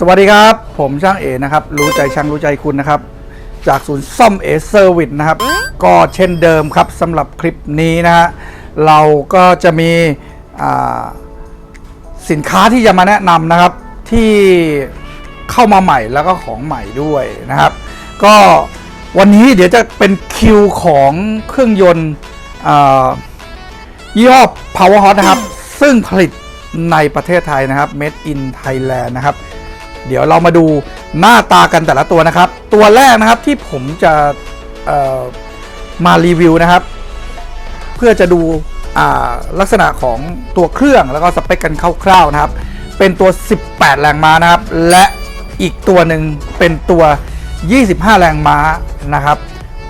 สวัสดีครับ ผมช่างเอนะครับ รู้ใจช่างรู้ใจคุณนะครับ จากศูนย์ซ่อมเอเซอร์วิสนะครับ ก็เช่นเดิมครับสำหรับคลิปนี้นะฮะเราก็จะมีสินค้าที่จะมาแนะนำนะครับที่เข้ามาใหม่แล้วก็ของใหม่ด้วยนะครับ ก็วันนี้เดี๋ยวจะเป็นคิวของเครื่องยนต์อ่ายี่ห้อ Powerhouse นะครับ ซึ่งผลิตในประเทศไทยนะครับ Made in Thailand นะครับ เดี๋ยวเรามาดูหน้าตากันแต่ละตัวนะครับ ตัวแรกนะครับที่ผมจะมารีวิวนะครับ เพื่อจะดูลักษณะของตัวเครื่องแล้วก็สเปคกันคร่าวๆนะครับ เป็นตัว 18 แรงม้านะครับ และอีกตัวหนึ่งเป็นตัว 25 แรงม้านะครับ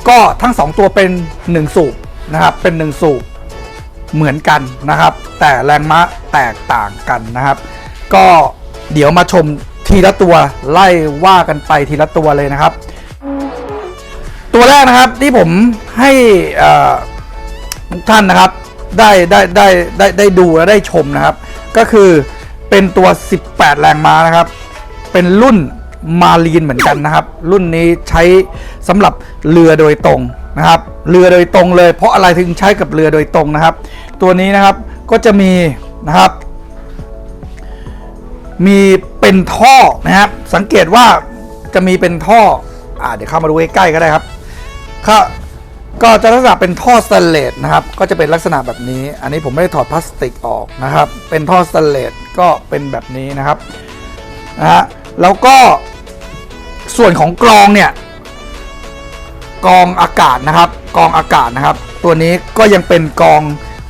ก็ทั้ง 2 ตัวเป็น 1 สูบนะครับ เป็น 1 สูบเหมือนกันนะครับ แต่แรงม้าแตกต่างกันนะครับ ก็เดี๋ยวมาชม ทีละตัวไล่ว่ากันไปทีละตัวเลยนะครับ ตัวแรกนะครับที่ผมให้ทุกท่านนะครับได้ได้ได้ได้ได้ดูและได้ชมนะครับ ก็คือเป็นตัว 18 แรงม้านะครับ เป็นรุ่นมารีนเหมือนกันนะครับ รุ่นนี้ใช้สำหรับเรือโดยตรงนะครับ เรือโดยตรงเลย เพราะอะไรถึงใช้กับเรือโดยตรงนะครับ ตัวนี้นะครับก็จะมีนะครับ มีเป็นท่อนะครับ สังเกตว่าจะมีเป็นท่ออ่าเดี๋ยวเข้ามาดูใกล้ๆก็ได้ครับก็ก็จะลักษณะเป็นท่อสแตนเลสนะครับ ก็จะเป็นลักษณะแบบนี้ อันนี้ผมไม่ได้ถอดพลาสติกออกนะครับ เป็นท่อสแตนเลสก็เป็นแบบนี้นะครับนะฮะแล้วก็ส่วนของกรองเนี่ยกรองอากาศนะครับกรองอากาศนะครับ ตัวนี้ก็ยังเป็นกรอง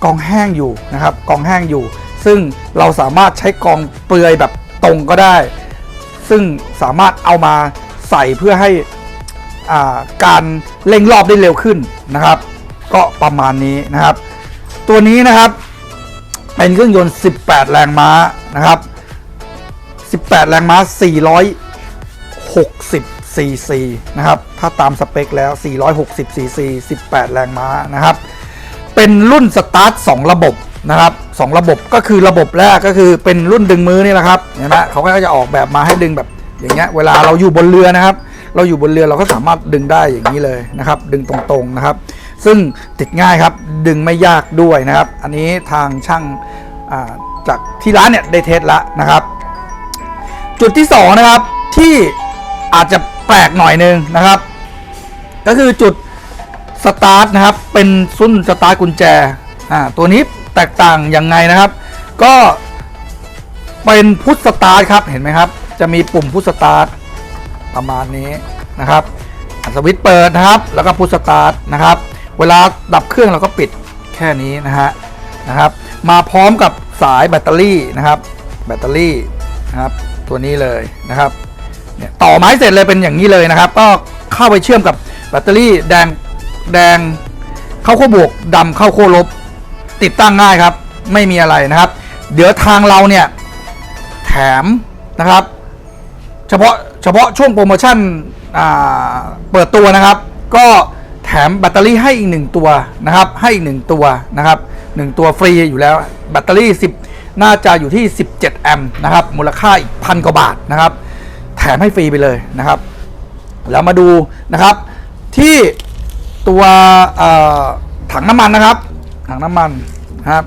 กรองแห้งอยู่นะครับกรองแห้งอยู่ ซึ่งเราสามารถใช้กองเปลือยแบบตรงก็ได้ ซึ่งสามารถเอามาใส่เพื่อให้อ่าการเร่งรอบได้เร็วขึ้นนะครับ ก็ประมาณนี้นะครับ ตัวนี้นะครับ เป็นเครื่องยนต์ 18 แรงม้านะครับ 18 แรงม้า 460 ซีซีนะครับ ถ้าตามสเปคแล้ว 460 ซีซี 18 แรงม้านะครับ เป็นรุ่นสตาร์ท 2 ระบบ นะครับ2ระบบก็คือระบบแรกก็คือเป็นรุ่นดึงมือนี่แหละครับเห็นไหมเขาก็จะออกแบบมาให้ดึงแบบอย่างเงี้ยเวลาเราอยู่บนเรือนะครับ เราอยู่บนเรือเราก็สามารถดึงได้อย่างนี้เลยนะครับ ดึงตรงๆนะครับ ซึ่งติดง่ายครับดึงไม่ยากด้วยนะครับ อันนี้ทางช่างาจากที่ร้านเนี่ยได้เทสล้วนะครับ จุดที่2นะครับที่อาจจะแปลกหน่อยนึงนะครับ ก็คือจุดสตาร์ทนะครับเป็นซุ่นสตาร์ทกุญแจอ่าตัวนี้ แตกต่างยังไงนะครับ ก็เป็นพุทสตาร์ทครับเห็นไหมครับ จะมีปุ่มพุทสตาร์ทประมาณนี้นะครับสวิตช์เปิดนะครับ แล้วก็พุทสตาร์ทนะครับ เวลาดับเครื่องเราก็ปิดแค่นี้นะฮะนะครับ มาพร้อมกับสายแบตเตอรี่นะครับ แบตเตอรี่นะครับ ตัวนี้เลยนะครับเนี่ยต่อไม้เสร็จเลยเป็นอย่างนี้เลยนะครับ ก็เข้าไปเชื่อมกับแบตเตอรี่แดงแดงเข้าขั้วบวกดำเข้าขั้วลบ ติดตั้งง่ายครับ ไม่มีอะไรนะครับ เดี๋ยวทางเราเนี่ยแถมนะครับ เฉพาะเฉพาะช่วงโปรโมชั่นอ่าเปิดตัวนะครับ ก็แถมแบตเตอรี่ให้อีกหนึ่งตัวนะครับ ให้อีกหนึ่งตัวนะครับหนึ่งตัวฟรีอยู่แล้วแบตเตอรี่ 10 น่าจะอยู่ที่ 17 แอมป์นะครับ มูลค่าอีกพันกว่าบาทนะครับ แถมให้ฟรีไปเลยนะครับ แล้วมาดูนะครับที่ตัวถังน้ำมันนะครับ ถังน้ำมันนะครับ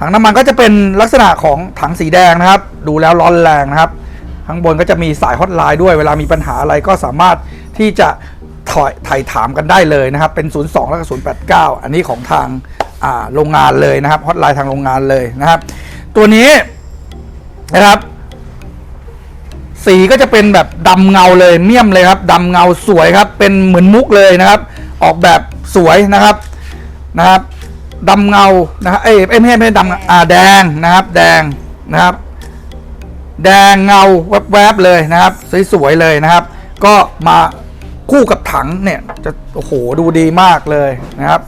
ถังน้ำมันก็จะเป็นลักษณะของถังสีแดงนะครับ ดูแล้วร้อนแรงนะครับ ข้างบนก็จะมีสายฮอตไลน์ด้วย เวลามีปัญหาอะไรก็สามารถที่จะถอยถ่ายถามกันได้เลยนะครับ เป็น 02 แล้วก็ 089 อันนี้ของทางโรงงานเลยนะครับฮอตไลน์ทางโรงงานเลยนะครับ ตัวนี้นะครับสีก็จะเป็นแบบดำเงาเลยเมี่ยมเลยครับดำเงาสวยครับ เป็นเหมือนมุกเลยนะครับ ออกแบบสวยนะครับนะครับ ดำเงานะครับเอ้ยเอ้ยไม่ใช่ไม่ใช่ดำอ่าแดงนะครับ แดงนะครับ แดงเงาแวบๆเลยนะครับ สวยๆเลยนะครับ ก็มาคู่กับถังเนี่ยจะโอ้โหดูดีมากเลยนะครับ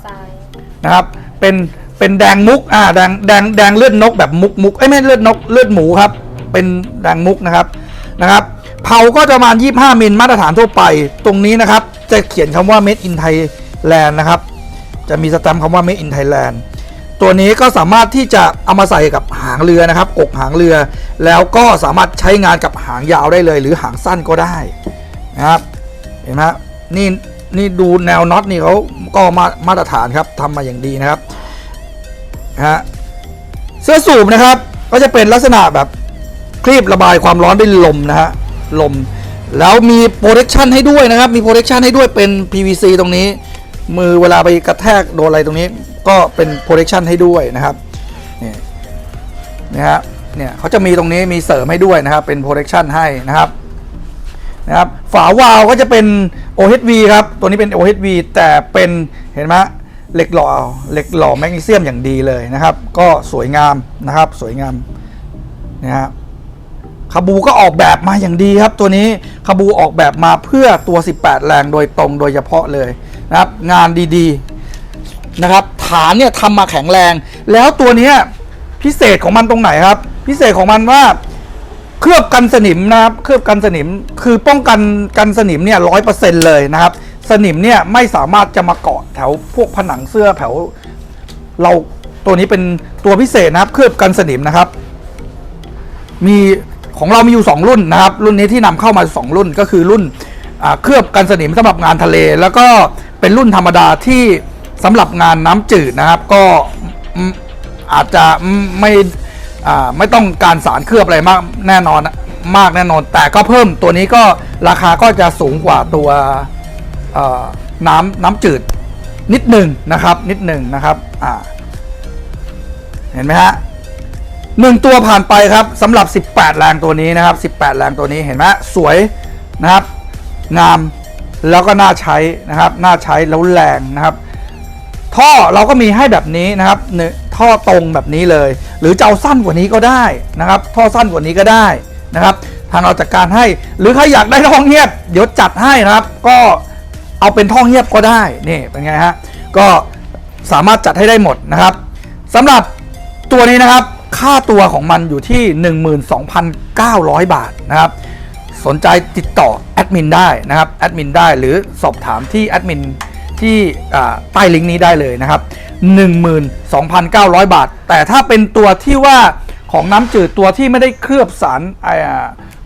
นะครับ เป็นเป็นแดงมุกอ่าแดงแดงแดงเลือดนกแบบมุกมุกเอ้ยไม่เลือดนกเลือดหมูครับ เป็นแดงมุกนะครับนะครับเผาก็จะประมาณ 25มิลมาตรฐานทั่วไป ตรงนี้นะครับ จะเขียนคำว่า made in Thailand นะครับ จะมีสแตมป์คำว่า made in Thailand ตัวนี้ก็สามารถที่จะเอามาใส่กับหางเรือนะครับกกหางเรือ แล้วก็สามารถใช้งานกับหางยาวได้เลย หรือหางสั้นก็ได้นะครับเห็นไหมนี่นี่ดูแนวน็อตนี่เขาก็มามาตรฐานครับทำมาอย่างดีนะครับฮะเสื้อสูบนะครับ ก็จะเป็นลักษณะแบบคลีบระบายความร้อนด้วยลมนะฮะลมแล้วมีโปรเทคชันให้ด้วยนะครับ มีโปรเทคชันให้ด้วยเป็น PVC ตรงนี้ มือเวลาไปกระแทกโดนอะไรตรงนี้ก็เป็นโปรเทคชันให้ด้วยนะครับนี่นะฮะเนี่ยเขาจะมีตรงนี้มีเสริมให้ด้วยนะครับ เป็นโปรเทคชันให้นะครับนะครับ ฝาวาล์วก็จะเป็น OHV ครับ ตัวนี้เป็น OHV แต่เป็นเห็นไหมเหล็กหล่อเหล็กหล่อแมกนีเซียมอย่างดีเลยนะครับ ก็สวยงามนะครับ สวยงามนะฮะคาบูก็ออกแบบมาอย่างดีครับ ตัวนี้คาบูออกแบบมาเพื่อตัว 18 แรงโดยตรงโดยเฉพาะเลย นะครับ งานดีๆนะครับ ฐานเนี่ยทำมาแข็งแรง แล้วตัวนี้พิเศษของมันตรงไหนครับ พิเศษของมันว่าเคลือบกันสนิมนะครับ เคลือบกันสนิมคือป้องกันกันสนิมเนี่ยร้อยเปอร์เซ็นต์เลยนะครับ สนิมเนี่ยไม่สามารถจะมาเกาะแถวพวกผนังเสื้อแถวเราตัวนี้เป็นตัวพิเศษนะครับ เคลือบกันสนิมนะครับ มีของเรามีอยู่ 2 รุ่นนะครับ รุ่นนี้ที่นำเข้ามา 2 รุ่นก็คือรุ่นเคลือบกันสนิมสำหรับงานทะเล แล้วก็ เป็นรุ่นธรรมดาที่สำหรับงานน้ำจืดนะครับ ก็อาจจะไม่ไม่ต้องการสารเคลือบอะไรมากแน่นอนมากแน่นอน แต่ก็เพิ่มตัวนี้ก็ราคาก็จะสูงกว่าตัวน้ำน้ำจืดนิดหนึ่งนะครับ นิดหนึ่งนะครับเห็นไหมฮะหนึ่งตัวผ่านไปครับสำหรับ 18 แรงตัวนี้นะครับ 18 แรงตัวนี้เห็นไหมสวยนะครับ งาม แล้วก็น่าใช้นะครับน่าใช้แล้วแรงนะครับ ท่อเราก็มีให้แบบนี้นะครับเนี่ยท่อตรงแบบนี้เลย หรือจะเอาสั้นกว่านี้ก็ได้นะครับ ท่อสั้นกว่านี้ก็ได้นะครับ ทางเราจัดการให้ หรือใครอยากได้ท่อเงียบเดี๋ยวจัดให้นะครับ ก็เอาเป็นท่อเงียบก็ได้นี่เป็นไงฮะก็สามารถจัดให้ได้หมดนะครับสำหรับตัวนี้นะครับ ค่าตัวของมันอยู่ที่ 12,900 บาทนะครับ สนใจติดต่อแอดมินได้นะครับแอดมินได้หรือสอบถามที่แอดมินที่ใต้ลิงก์นี้ได้เลยนะครับ 12,900 บาท แต่ถ้าเป็นตัวที่ว่าของน้ำจืดตัวที่ไม่ได้เคลือบสาร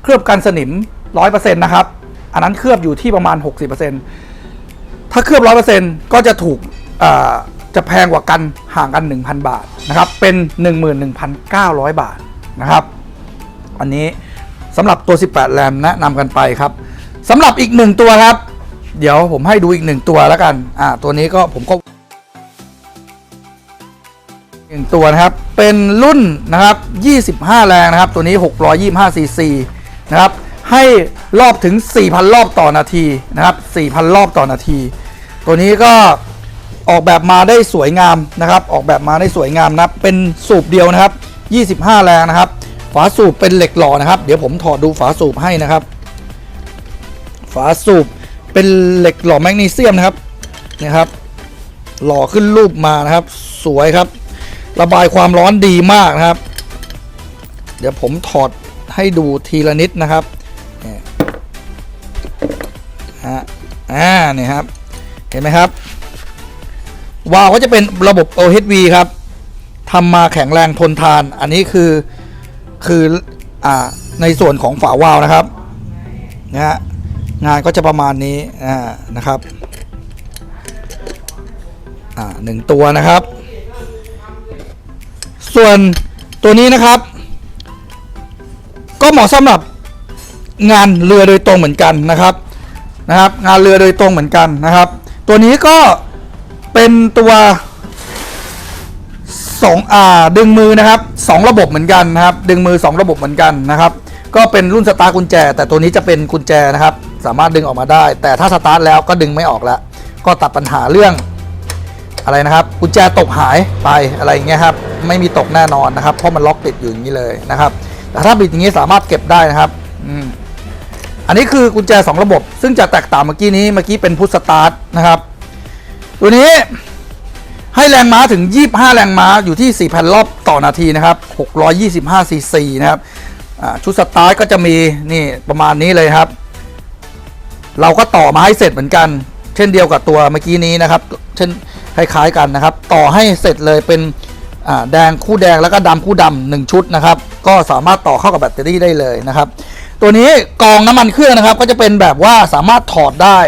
เคลือบกันสนิม 100%นะครับ อันนั้นเคลือบอยู่ที่ประมาณ 60%ถ้าเคลือบ 100%ก็จะถูกจะแพงกว่ากันห่างกัน 1,000 บาทนะครับ เป็น 11,900 บาทนะครับ อันนี้ สำหรับตัว 18 แรมแนะนำกันไปครับสำหรับอีกหนึ่งตัวครับ เดี๋ยวผมให้ดูอีกหนึ่งตัวแล้วกันอ่าตัวนี้ก็ผมก็หนึ่งตัวนะครับ เป็นรุ่นนะครับ 25 แรงนะครับ ตัวนี้ 625 ซีซีนะครับ ให้รอบถึง 4,000 รอบต่อนาทีนะครับ 4,000 รอบต่อนาที ตัวนี้ก็ออกแบบมาได้สวยงามนะครับ ออกแบบมาได้สวยงามนับเป็นสูบเดียวนะครับ 25 แรงนะครับ ฝาสูบเป็นเหล็กหล่อนะครับ เดี๋ยวผมถอดดูฝาสูบให้นะครับ ฝาสูบเป็นเหล็กหล่อแมกนีเซียมนะครับนะครับ หล่อขึ้นรูปมานะครับ สวยครับ ระบายความร้อนดีมากนะครับ เดี๋ยวผมถอดให้ดูทีละนิดนะครับเนี่ยฮะอ่าเนี่ยครับ เห็นไหมครับวาล์วก็จะเป็นระบบ OHV ครับทำมาแข็งแรงทนทาน อันนี้คือ คืออ่าในส่วนของฝาวาล์วนะครับนะฮะงานก็จะประมาณนี้อ่านะครับอ่าหนึ่งตัวนะครับ ส่วนตัวนี้นะครับ ก็เหมาะสำหรับงานเรือโดยตรงเหมือนกันนะครับนะครับ งานเรือโดยตรงเหมือนกันนะครับ ตัวนี้ก็เป็นตัว สองอ่าดึงมือนะครับสองระบบเหมือนกันนะครับ ดึงมือสองระบบเหมือนกันนะครับ ก็เป็นรุ่นสตาร์กุญแจ แต่ตัวนี้จะเป็นกุญแจนะครับ สามารถดึงออกมาได้ แต่ถ้าสตาร์ทแล้วก็ดึงไม่ออกแล้ว ก็ตัดปัญหาเรื่องอะไรนะครับ กุญแจตกหายไปอะไรอย่างเงี้ยครับไม่มีตกแน่นอนนะครับ เพราะมันล็อกติดอยู่อย่างนี้เลยนะครับ แต่ถ้าบิดอย่างนี้สามารถเก็บได้นะครับอืมอันนี้คือกุญแจ 2 ระบบ ซึ่งจะแตกต่างเมื่อกี้นี้เมื่อกี้เป็นพุทสตาร์ทนะครับ ตัวนี้ ให้แรงม้าถึง 25 แรงม้าอยู่ที่ 4,000 รอบต่อนาทีนะครับ 625 ซีซีนะครับชุดสตาร์ทก็จะมีนี่ประมาณนี้เลยครับ เราก็ต่อมาให้เสร็จเหมือนกัน เช่นเดียวกับตัวเมื่อกี้นี้นะครับ เช่นคล้ายๆกันนะครับ ต่อให้เสร็จเลยเป็นแดงคู่แดงแล้วก็ดำคู่ดำหนึ่งชุดนะครับ ก็สามารถต่อเข้ากับแบตเตอรี่ได้เลยนะครับ ตัวนี้กรองน้ำมันเครื่องนะครับ ก็จะเป็นแบบว่าสามารถถอดได้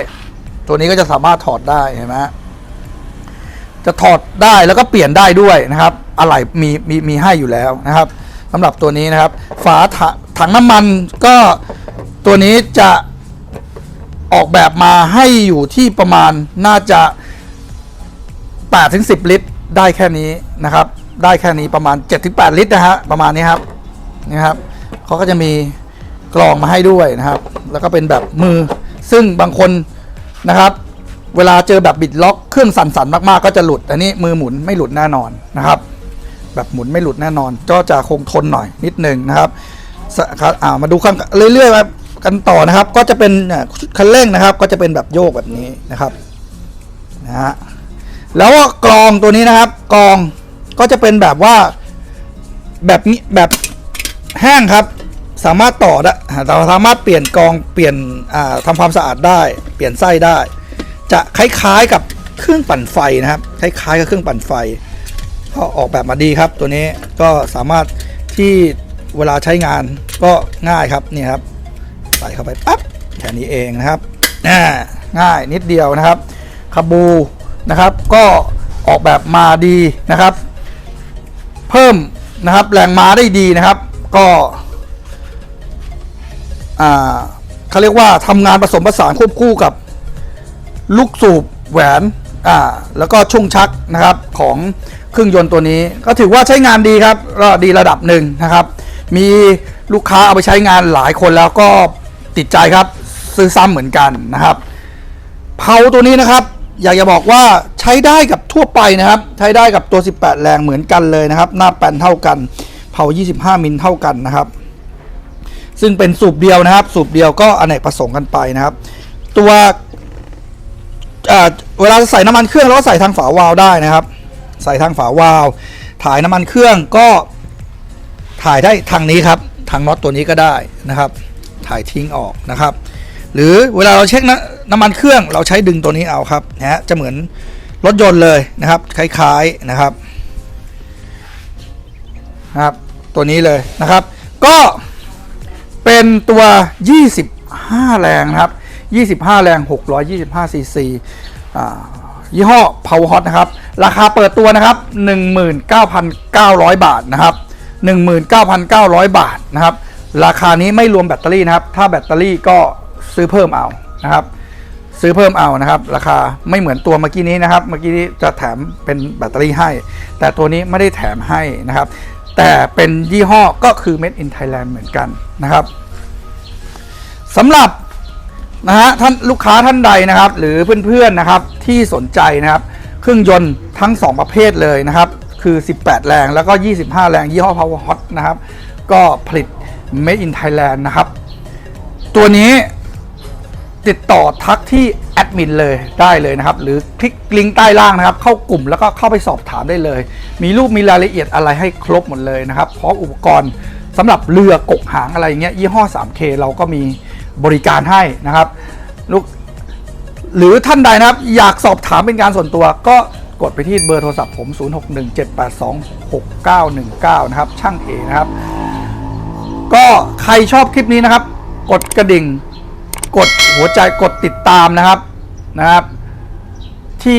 ตัวนี้ก็จะสามารถถอดได้เห็นไหม จะถอดได้แล้วก็เปลี่ยนได้ด้วยนะครับ อะไรมีมีมีให้อยู่แล้วนะครับสำหรับตัวนี้นะครับ ฝาถถังน้ำมันก็ตัวนี้จะออกแบบมาให้อยู่ที่ประมาณน่าจะ8ถึง10 ลิตร ได้แค่นี้นะครับ ได้แค่นี้ประมาณ7ถึง8ลิตรนะฮะประมาณนี้ครับนี่ครับเขาก็จะมีกรองมาให้ด้วยนะครับ แล้วก็เป็นแบบมือซึ่งบางคนนะครับ เวลาเจอแบบบิดล็อกเครื่องสั่นๆมากๆก็จะหลุด อันนี้มือหมุนไม่หลุดแน่นอนนะครับ แบบหมุนไม่หลุดแน่นอน ก็จะคงทนหน่อยนิดนึงนะครับอ่ามาดูข้างเรื่อยๆมากันต่อนะครับ ก็จะเป็นเนี่ยคันเร่งนะครับ ก็จะเป็นแบบโยกแบบนี้นะครับนะฮะแล้วก็กรองตัวนี้นะครับกรองก็จะเป็นแบบว่าแบบนี้แบบแห้งครับสามารถต่อได้เราสามารถเปลี่ยนกรองเปลี่ยนอ่าทำความสะอาดได้ เปลี่ยนไส้ได้ จะคล้ายๆกับเครื่องปั่นไฟนะครับ คล้ายๆกับเครื่องปั่นไฟ ก็ออกแบบมาดีครับ ตัวนี้ก็สามารถที่เวลาใช้งานก็ง่ายครับนี่ครับ ใส่เข้าไปปั๊บแค่นี้เองนะครับอ่ง่ายนิดเดียวนะครับคาบูนะครับ ก็ออกแบบมาดีนะครับ เพิ่มนะครับแรงม้าได้ดีนะครับ ก็อ่าเขาเรียกว่าทำงานผสมผสานควบคู่กับ ลูกสูบแหวนอ่าแล้วก็ช่วงชักนะครับของเครื่องยนต์ตัวนี้ ก็ถือว่าใช้งานดีครับก็ดีระดับหนึ่งนะครับ มีลูกค้าเอาไปใช้งานหลายคนแล้วก็ติดใจครับซื้อซ้ำเหมือนกันนะครับเผาตัวนี้นะครับ อยากจะบอกว่าใช้ได้กับทั่วไปนะครับ ใช้ได้กับตัว 18 แรงเหมือนกันเลยนะครับ หน้าแปนเท่ากันเผา 25 มิลเท่ากันนะครับ ซึ่งเป็นสูบเดียวนะครับ สูบเดียวก็อเนกประสงค์กันไปนะครับ ตัว เวลาใส่น้ำมันเครื่องเราก็ใส่ทางฝาวาล์วได้นะครับ ใส่ทางฝาวาล์วถ่ายน้ำมันเครื่องก็ถ่ายได้ทางนี้ครับ ทางน็อตตัวนี้ก็ได้นะครับ ถ่ายทิ้งออกนะครับ หรือเวลาเราเช็คน้ำมันเครื่องเราใช้ดึงตัวนี้เอาครับนะฮะจะเหมือนรถยนต์เลยนะครับ คล้ายๆนะครับนะครับ ตัวนี้เลยนะครับ ก็เป็นตัว 25 แรงนะครับ 25 แรง 625 ซีซียี่ห้อ Power Hot นะครับ ราคาเปิดตัวนะครับ 19,900 บาทนะครับ 19,900 บาทนะครับ ราคานี้ไม่รวมแบตเตอรี่นะครับ ถ้าแบตเตอรี่ก็ซื้อเพิ่มเอานะครับ ซื้อเพิ่มเอานะครับ ราคาไม่เหมือนตัวเมื่อกี้นี้นะครับ เมื่อกี้นี้จะแถมเป็นแบตเตอรี่ให้ แต่ตัวนี้ไม่ได้แถมให้นะครับ แต่เป็นยี่ห้อก็คือ Made in Thailand เหมือนกันนะครับสำหรับ นะฮะท่านลูกค้าท่านใดนะครับ หรือเพื่อนๆนะครับที่สนใจนะครับ เครื่องยนต์ทั้ง 2 ประเภทเลยนะครับ คือ 18 แรงแล้วก็ 25 แรงยี่ห้อ Power Hot นะครับ ก็ผลิต Made in Thailand นะครับ ตัวนี้ติดต่อทักที่แอดมินเลยได้เลยนะครับ หรือคลิกลิงก์ใต้ล่างนะครับ เข้ากลุ่มแล้วก็เข้าไปสอบถามได้เลย มีรูปมีรายละเอียดอะไรให้ครบหมดเลยนะครับพร้อมอุปกรณ์สำหรับเรือกกหางอะไรเงี้ยยี่ห้อ 3K เราก็มี บริการให้นะครับลูกหรือท่านใดนะครับ อยากสอบถามเป็นการส่วนตัว ก็กดไปที่เบอร์โทรศัพท์ผม 0617826919 นะครับ ช่างเอนะครับ ก็ใครชอบคลิปนี้นะครับ กดกระดิ่ง กดหัวใจกดติดตามนะครับนะครับ ที่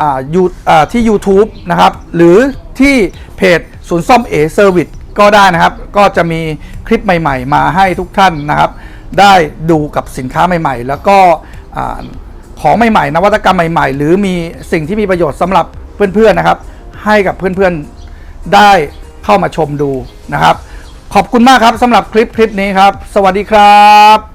อ่ายูอ่าที่ YouTube นะครับ หรือที่เพจศูนย์ซ่อมเอเซอร์วิสก็ได้นะครับ ก็จะมี คลิปใหม่ๆ มาให้ทุกท่านนะครับ ได้ดูกับสินค้าใหม่ๆ แล้วก็ของใหม่ๆ นวัตกรรมใหม่ๆ หรือมีสิ่งที่มีประโยชน์สำหรับเพื่อนๆนะครับ ให้กับเพื่อนๆได้เข้ามาชมดูนะครับ ขอบคุณมากครับสำหรับคลิปคลิปนี้ครับ สวัสดีครับ